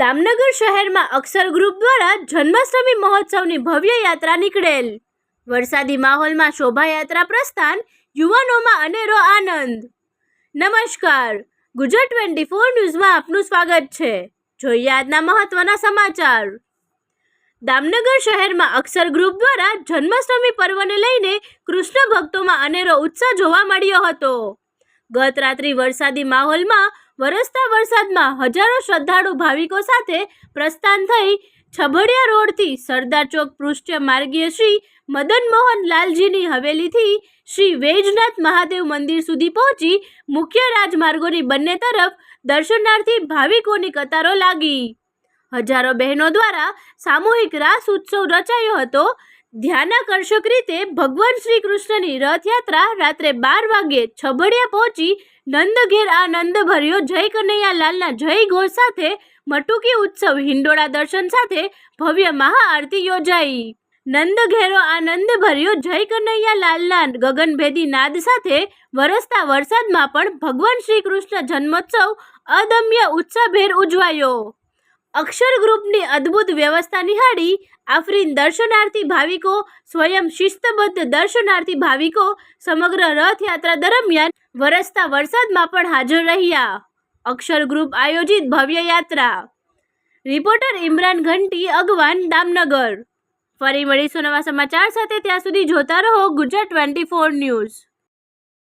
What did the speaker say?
દામનગર શહેરમાં અક્ષર ગ્રુપ દ્વારા જન્માષ્ટમી મહોત્સવની ભવ્ય યાત્રા નીકળેલ. વરસાદી માહોલમાં શોભાયાત્રા પ્રસ્થાન, યુવાનોમાં અનેરો આનંદ. નમસ્કાર. ગુજરાત ટ્વેન્ટી ફોર ન્યૂઝમાં આપનું સ્વાગત છે. જોઈએ આજના મહત્વના સમાચાર. દામનગર શહેરમાં અક્ષર ગ્રુપ દ્વારા જન્માષ્ટમી પર્વને લઈને કૃષ્ણ ભક્તોમાં અનેરો ઉત્સાહ જોવા મળ્યો હતો. ગત રાત્રિ વરસાદી માહોલમાં વરસતા વરસાદમાં હજારો શ્રદ્ધાળુ ભાવિકો સાથે પ્રસ્થાન થઈ છબડિયા રોડથી સરદાર ચોક પૃષ્ઠ માર્ગીય શ્રી મદન મોહન લાલજીની હવેલીથી શ્રી વૈજનાથ મહાદેવ મંદિર સુધી પહોંચી મુખ્ય રાજમાર્ગોની બંને તરફ દર્શનાર્થી ભાવિકોની કતારો લાગી. હજારો બહેનો દ્વારા સામૂહિક રાસ ઉત્સવ રચાયો હતો. ધ્યાનાકર્ષક રીતે ભગવાન શ્રી કૃષ્ણની રથયાત્રા રાત્રે બાર વાગ્યે છબડિયા પહોંચી નંદઘેર આ નંદભર્યો જય કનૈયા લાલના જય ઘોષ સાથે મટુકી ઉત્સવ હિંડોળા દર્શન સાથે ભવ્ય મહાઆરતી યોજાઈ. નંદઘેરો આનંદ ભર્યો જય કનૈયા લાલના ગગનભેદી નાદ સાથે વરસતા વરસાદમાં પણ ભગવાન શ્રી કૃષ્ણ જન્મોત્સવ અદમ્ય ઉત્સાહભેર ઉજવાયો. અક્ષર ગ્રુપની અદ્ભુત વ્યવસ્થા નિહાળી આફરીન દર્શનાર્થી ભાવિકો, સ્વયં શિસ્તબદ્ધ દર્શનાર્થી ભાવિકો સમગ્ર રથયાત્રા દરમિયાન વરસતા વરસાદમાં પણ હાજર રહ્યા. અક્ષર ગ્રુપ આયોજિત ભવ્ય યાત્રા. રિપોર્ટર ઇમરાન ઘંટી, અગવાન દામનગર. ફરી મળીશું નવા સમાચાર સાથે, ત્યાં સુધી જોતા રહો ગુજરાત ટ્વેન્ટી ફોર ન્યૂઝ.